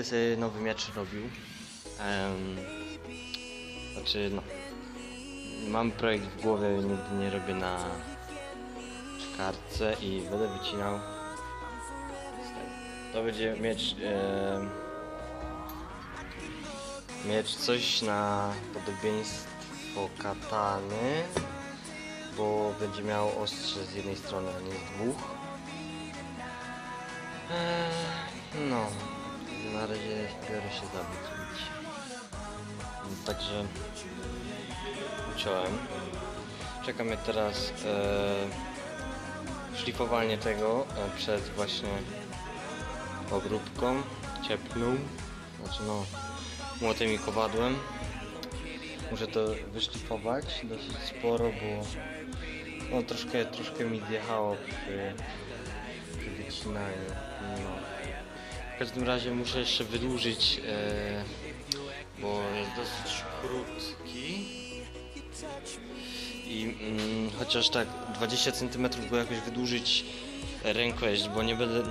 Będę sobie nowy miecz robił. Em, znaczy, no. Mam projekt w głowie, nigdy nie robię na kartce i będę wycinał. To będzie miecz. em, miecz coś na podobieństwo katany, bo będzie miał ostrze z jednej strony, a nie z dwóch. Eee, no, na razie biorę się zabić. Także uciąłem. Czeka mnie teraz e, szlifowanie tego e, przed właśnie ogródką cieplną. Znaczy no, młotem i kowadłem. Muszę to wyszlifować dosyć sporo, bo no, troszkę, troszkę mi zjechało przy, przy wycinaniu. No. W każdym razie muszę jeszcze wydłużyć, e, bo jest dosyć krótki. I mm, chociaż tak 20 cm go jakoś wydłużyć rękojeść, bo nie będę,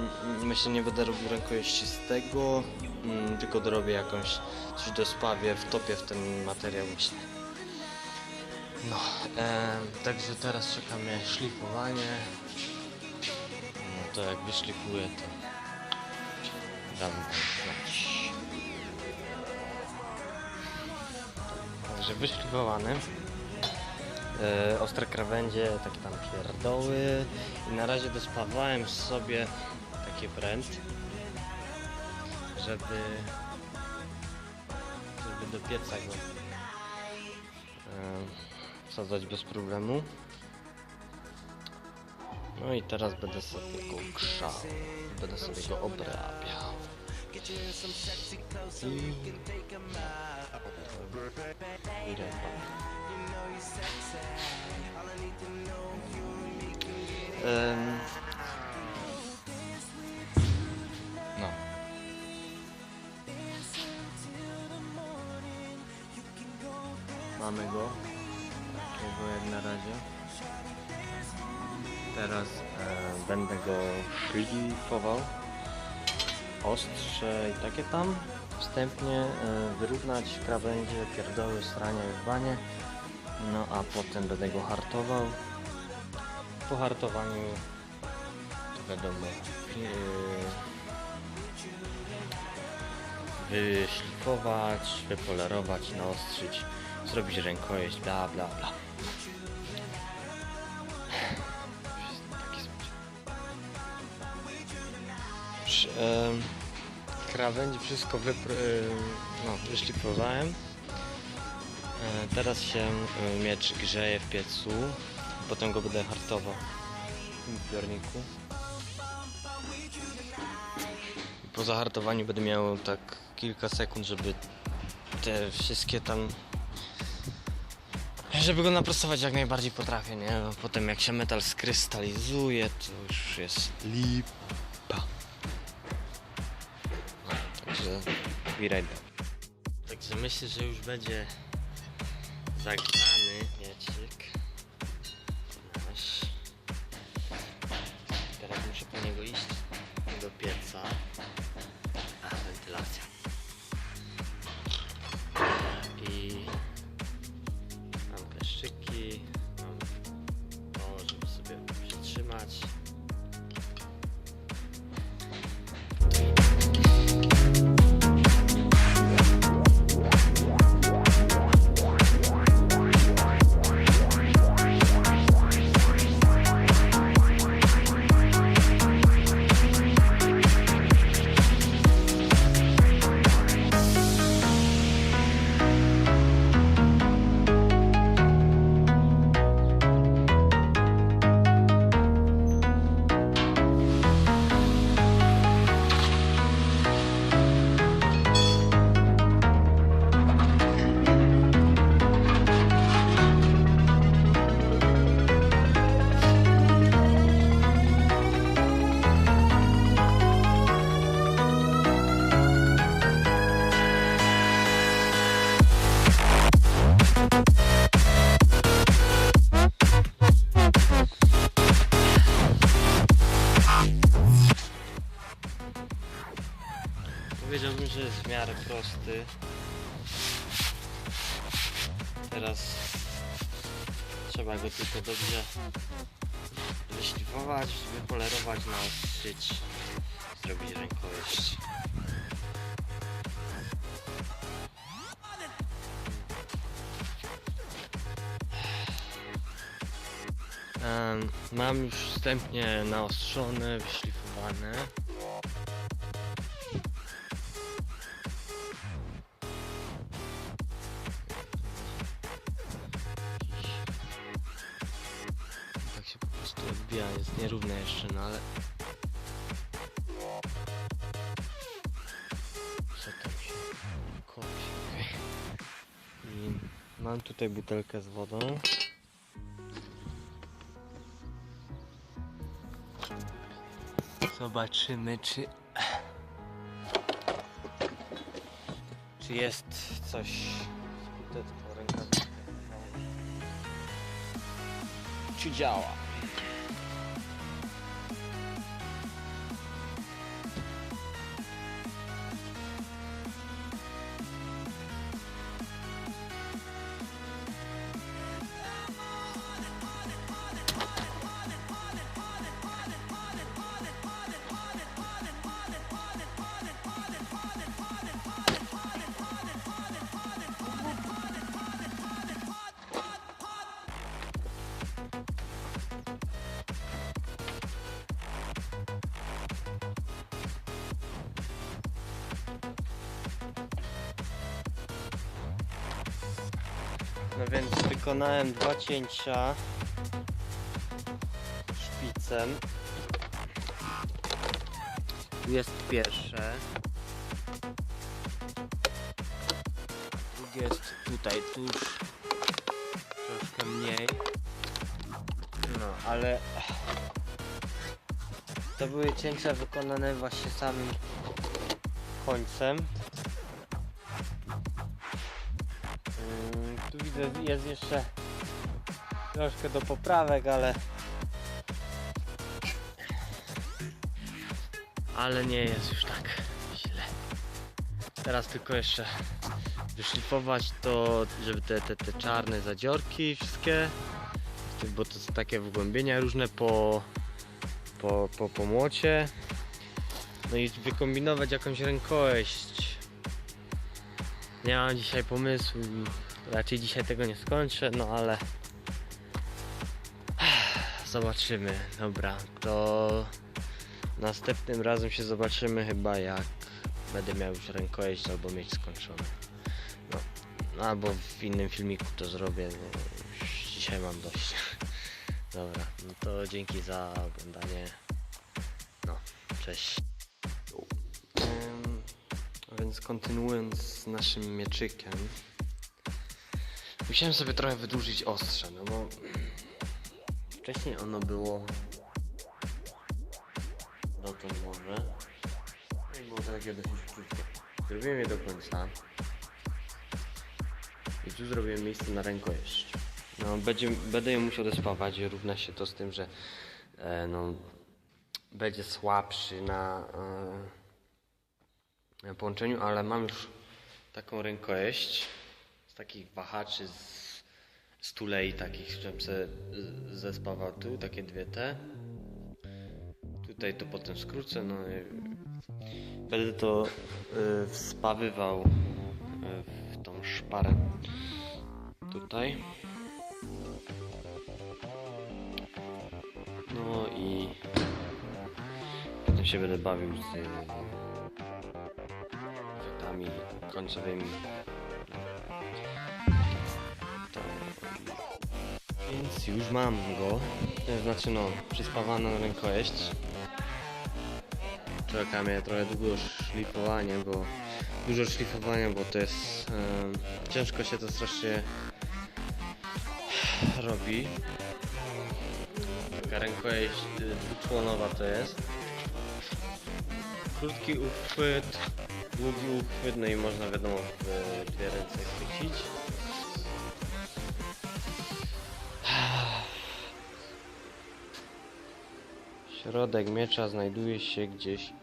myślę nie będę robił rękojeści z tego, mm, tylko dorobię jakąś coś dospawię, wtopię w ten materiał myślę. No, em, także teraz czekamy szlifowanie. No to jak wyszlifuję to znać. Także wyszlifowany. E, ostre krawędzie, takie tam pierdoły i na razie dospawałem sobie taki pręt, żeby żeby do pieca go e, wsadzać bez problemu. No i teraz będę sobie go grzał, będę sobie go obrabiał. I... Mam? Em, No. Mamy go. Jak na razie. Teraz e, będę go szlifował. Ostrze i takie tam. Wstępnie e, wyrównać krawędzie, pierdoły, strania i banie. No a potem będę go hartował. Po hartowaniu to wiadomo yy, wyszlifować, wypolerować, naostrzyć, zrobić rękojeść, bla bla bla. Krawędzi wszystko wypr- yy, no, wyszlifowałem. E, Teraz się e, miecz grzeje w piecu, potem go będę hartował w zbiorniku. Po zahartowaniu będę miał tak kilka sekund, żeby te wszystkie tam... Żeby go naprostować jak najbardziej potrafię, nie? Bo Potem jak się metal skrystalizuje, to już jest lipa. No, także wiraj Także myślę, że już będzie zagrany mieczyk nasz. Teraz muszę po niego iść Teraz trzeba go tylko dobrze wyszlifować, wypolerować, naostrzyć, zrobić rękojeść. Mam już wstępnie naostrzone, wyszlifowane. Odbija, jest nierówne jeszcze, no ale... Co tam się... I mam tutaj butelkę z wodą. Zobaczymy, czy... Czy jest coś rękawiczka. Czy działa? No więc wykonałem dwa cięcia szpicem. Tu jest pierwsze. Drugie jest tutaj, tuż troszkę mniej. No, ale to były cięcia wykonane właśnie samym końcem. Tu widzę, jest jeszcze troszkę do poprawek, ale ale nie jest już tak źle. Teraz tylko jeszcze wyszlifować to, żeby te, te, te czarne zadziorki wszystkie, bo to są takie wgłębienia różne po, po, po, po młocie. No i wykombinować jakąś rękojeść. Nie mam dzisiaj pomysłu i raczej dzisiaj tego nie skończę, no ale zobaczymy. Dobra, to następnym razem się zobaczymy chyba jak będę miał już rękojeść albo mieć skończone. No, albo w innym filmiku to zrobię, już dzisiaj mam dość. Dobra, no to dzięki za oglądanie. No, cześć. Więc kontynuując z naszym mieczykiem. Musiałem sobie trochę wydłużyć ostrze, no bo wcześniej ono było dotąd może. No i było takie dosyć krótkie. Zrobiłem je do końca. I tu zrobiłem miejsce na rękojeść. No, będzie, będę ją musiał dospawać. Równa się to z tym, że e, no, będzie słabszy na, e, połączeniu, ale mam już taką rękojeść z takich wahaczy z, z tulei takich, żebym sobie z- zespawał tu, takie dwie te. Tutaj to potem skrócę, no i będę to y, wspawywał w tą szparę tutaj. No i potem się będę bawił z końcowymi. Więc już mam go. Znaczy no, przyspawaną rękojeść. Czeka mnie trochę długo szlifowanie, bo dużo szlifowania, bo to jest ciężko się to strasznie robi. Taka rękojeść y, dwuczłonowa to jest. Krótki uchwyt, długi uchwyt, no i można wiadomo w dwie ręce chwycić. Środek miecza znajduje się gdzieś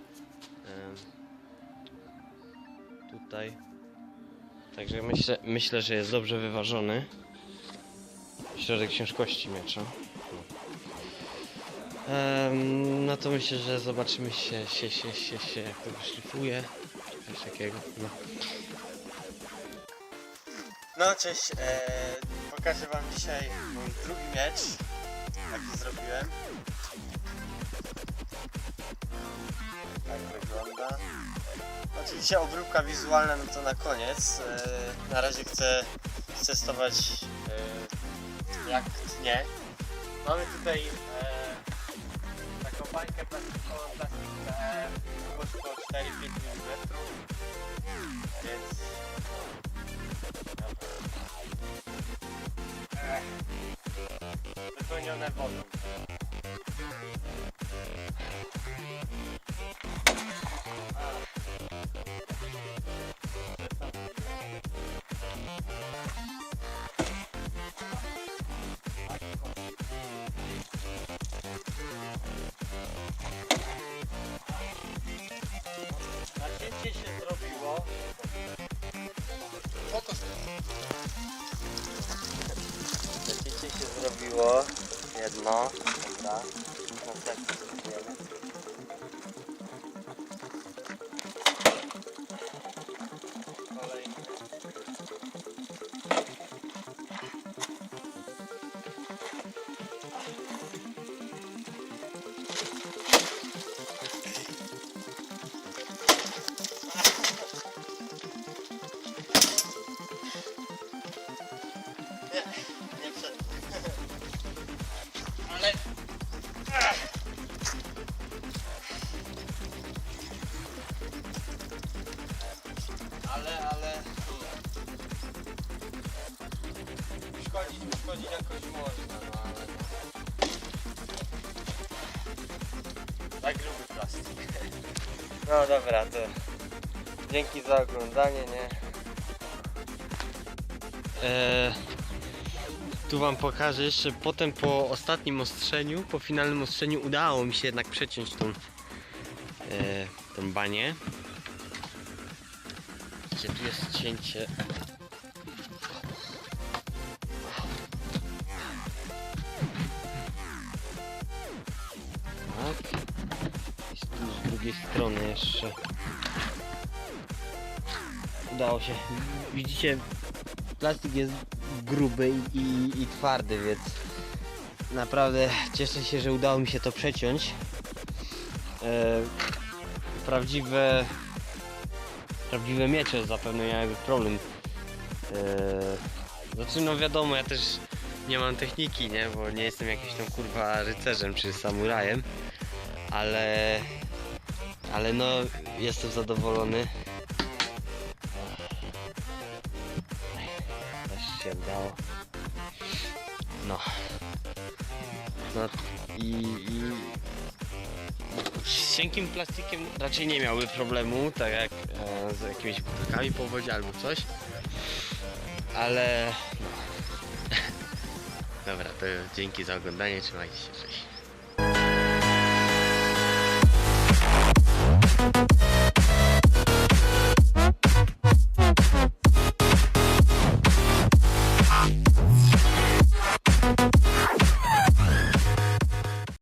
tutaj. Także myślę, myślę, że jest dobrze wyważony. Środek ciężkości miecza. Em, no to myślę, że zobaczymy się, się, się, się, się jak to wyszlifuje. Coś takiego. No. No cześć, e, pokażę wam dzisiaj mój drugi miecz, jaki zrobiłem. Tak wygląda. Oczywiście obróbka wizualna, no to na koniec. E, na razie chcę testować e, jak tnie. Mamy tutaj e, taką bańkę plastikową, plastik PE, około 4-5 mm. Więc Ech. Wypełnione wodą. Yeah, He Tak plastik. No dobra, to... Dzięki za oglądanie, nie? Eee, tu wam pokażę jeszcze potem po ostatnim ostrzeniu, po finalnym ostrzeniu udało mi się jednak przeciąć tą, e, tą banię. Gdzie tu jest cięcie? Drugiej strony jeszcze. Udało się. Widzicie, plastik jest gruby i, i, i twardy, więc naprawdę cieszę się, że udało mi się to przeciąć. E, prawdziwe prawdziwe miecze zapewne miałyby problem. E, znaczy no wiadomo, ja też nie mam techniki, nie, bo nie jestem jakimś tam kurwa rycerzem czy samurajem, ale ale no jestem zadowolony. Też się udało. No. No i, i z cienkim plastikiem raczej nie miałby problemu, tak jak e, z jakimiś butelkami po wodzie albo coś. Ale no. Dobra, to dzięki za oglądanie, trzymajcie się, cześć. Thank you.